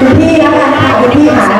คุณพี่แล้วกันค่ะคุณพี่ค่ะ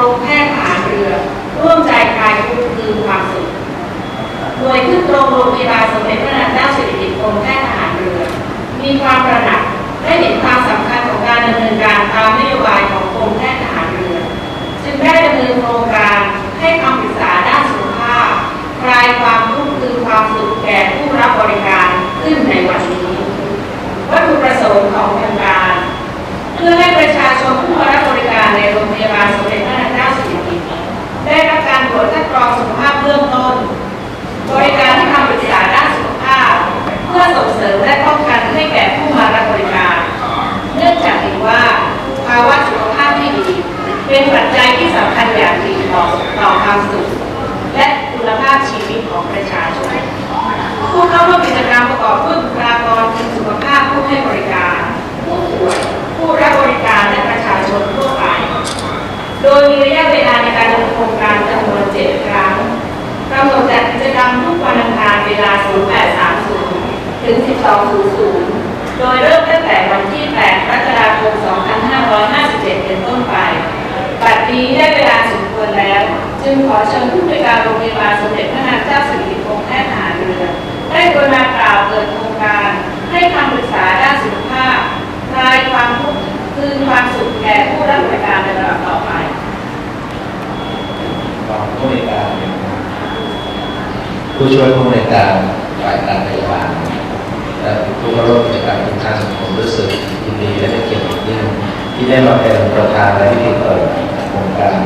รมแพทย์ทหารเรือ ร่วมใจคลายทุกข์คืนความสุขหน่วยขึ้นตรงโรงพยาบาลสมเด็จพระนางเจ้าสิริกิติ์กรมแพทย์ทหารเรือ มีความระหนักและเห็นความสำคัญของการดำเนินการตามนโยบายของกรมแพทย์ทหารเรือ จึงได้ดำเนินโครงการให้คำปรึกษาด้านสุขภาพคลายความทุกข์คือความสุขแก่ผู้รับบริการขึ้นในวันนี้ วัตถุประสงค์ของโครงการ เพื่อให้ประชาชนผู้มารับบริการในโรงพยาบาลสมเด็จ ได้รับการตรวจคัดกรองสุขภาพเบื้องต้น บริการให้คำปรึกษาด้านสุขภาพ เพื่อส่งเสริมและป้องกันให้แก่ผู้มารับบริการ เนื่องจากเห็นว่าภาวะสุขภาพที่ดี เป็นปัจจัยที่สำคัญอย่างยิ่งต่อต่อความสุข และคุณภาพชีวิตของประชาชน ผู้เข้าร่วมกิจกรรมประกอบด้วยบุคลากรทางสุขภาพผู้ให้บริการ ผู้ป่วย ผู้รับบริการและประชาชนทั่วไป โดยมีระยะเวลาในการดำเนินโครงการจำนวน7ครั้ง กำหนดจัดกิจกรรมทุกวันอังคารเวลา 2200 โดยเริ่มตั้งแต่วันที่ 8 กรกฎาคม 2557 เป็นต้นไป บัดนี้ได้เวลาสมควรแล้ว จึงขอเชิญผู้บริการโรงพยาบาลสมเด็จพระนางเจ้าสิริกิติ์กรมแพทย์ทหารเรือได้กรุณากล่าวเปิดโครงการ ให้คำปรึกษาด้านสุขภาพคลายความทุกข์คืนความสุขแก่ผู้รับบริการในระดับต่อไป รองผู้ในวยการ ผู้ช่วยผู้ในวยการฝ่ายการพยาบาลและผู้เข้าร่วมกิจกรรมทุกท่านผมรู้สึกยินดีและเป็นเกียรติอย่างยิ่งที่ได้มา เป็นประธานในพิเปิดโครงการ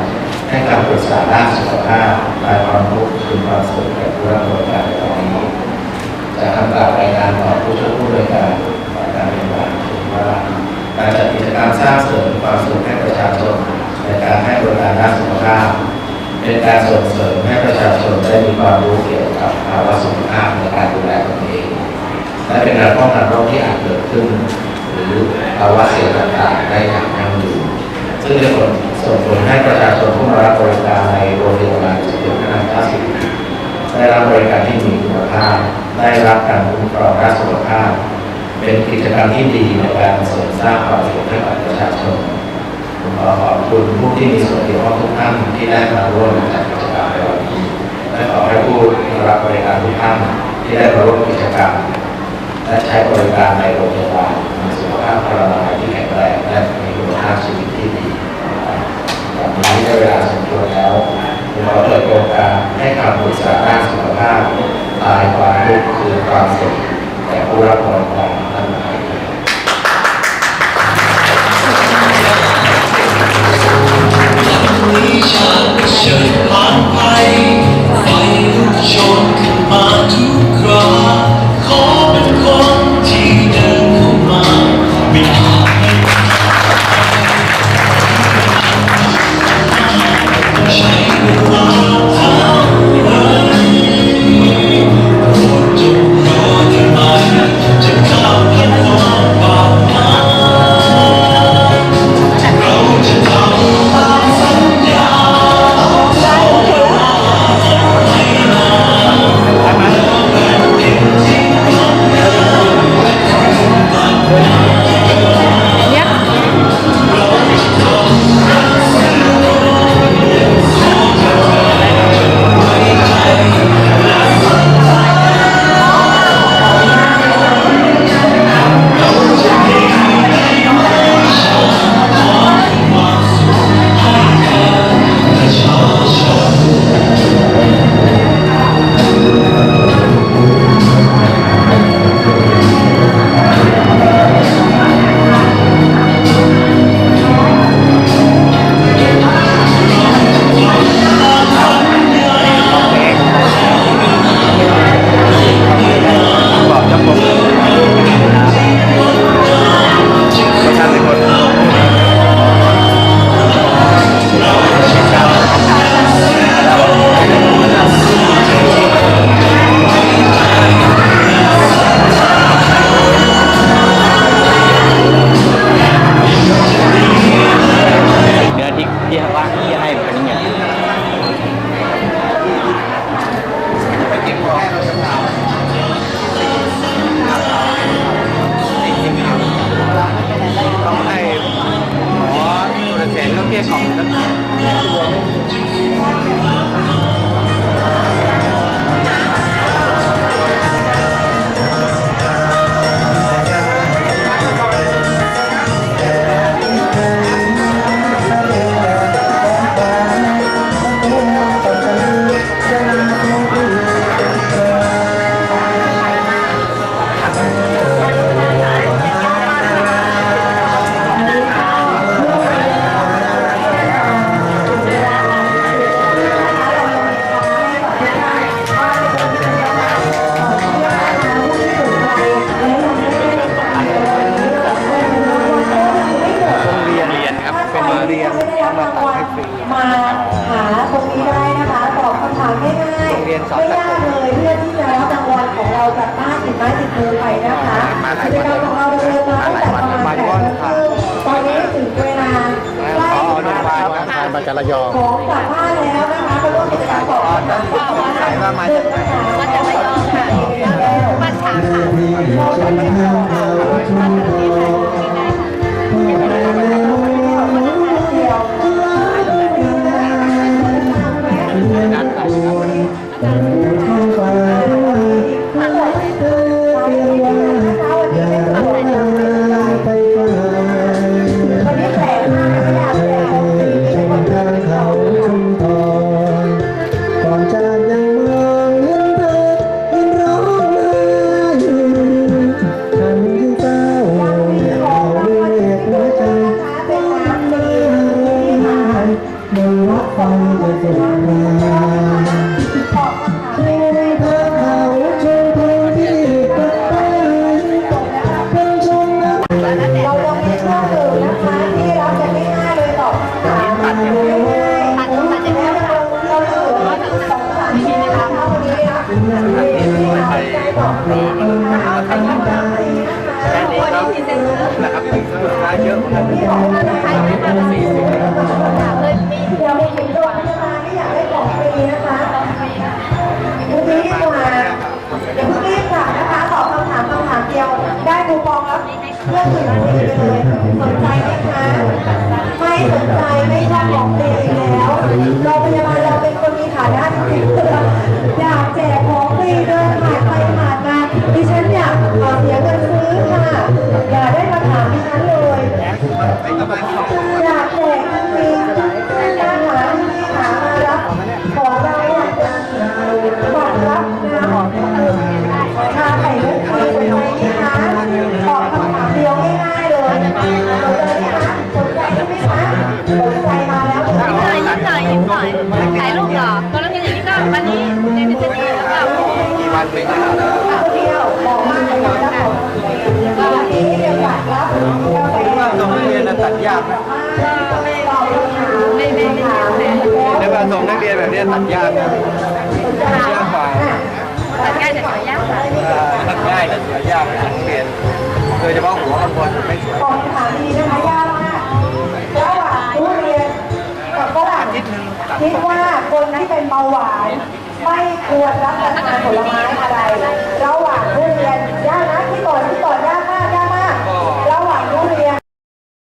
ให้คำปรึกษาด้านสุขภาพคลายความทุกข์คืนความสุขแก่ผู้รับบริการในตอนนี้จากคำกล่าวรายงานของผู้ช่วยผู้ในวยการฝ่ายการพยาบาลว่าการจัดกิจกรรมสร้างเสริมความสุขให้ประชาชนในการให้บริการด้านสุขภาพ เป็นการส่งเสริมให้ประชาชนได้มีความรู้เกี่ยวกับภาวะสุขภาพในการดูแลตนเองและเป็นการป้องกันโรคที่อาจเกิดขึ้น หรือภาวะเสี่ยงต่างๆได้อย่างยั่งยืน ซึ่งจะส่งผลให้ประชาชนผู้มารับบริการในโรงพยาบาลจิตเวชจนางเจ้สิริได้รับบริการที่มีคุณภาพ ได้รับการคุ้มครองด้านสุขภาพ เป็นกิจกรรมที่ดีในการเสริมสร้างความสุขให้กับประชาชนผมขอขอบคุณผู้ที่มีส่วนเกี่ยวข้องทุกท่านที่ได้มาร่วมจัดกิจกรรมในวันนี้และขอให้ผู้รับบริการทุกท่านที่ได้มาร่วมกิจกรรมและใช้บริการในโรงพยาบาลมีสุขภาพพลเมืองที่แข็งแรงและมีคุณภาพชีวิต นี้ในเวลาสมควรแล้วผมขอเปิดโอกาสให้คำปรึกษาด้านสุขภาพตายความทุกคือความสุขแต่ผู้รับรองของท่านไปไฟลุกชน ระยองของกลับ้านแล้วนะคะมาร่วมกิจกรรมก่อนนะคะมามาจากไมาจากระยองค่ะบ้านฉางค่ะ เรื่องอื่นไม่ได้เลยสนใจไหมคะไม่สนใจไม่ชอบของเตีอีกแล้วเราพยาบาลเราเป็นคนมีฐานะจริงๆอยากแจกของฟรีเดินผ่านไปผ่านมาดิฉันอยากเสีย นนี้เดี๋ยวฝากรับกาแฟว่าส่งนักเรียนน่ะตัดยากไหมตอบคำถามไม่ไม่ไม่ไม่ในว่าส่งนักเรียนแบบนี้ตัดยากนะยากกว่าตัดง่ายแต่สวยยากค่ะอ่าตัดง่ายแต่สวยยากนักเรียนโดยเฉพาะหัวข้างบนไม่สวย คิดว่าคนที่เป็นเบาหวาน ไม่ควรรับประทานผลไม้อะไร ระหว่างทุเรียนย่านะที่ต่อนที่ต่อย่า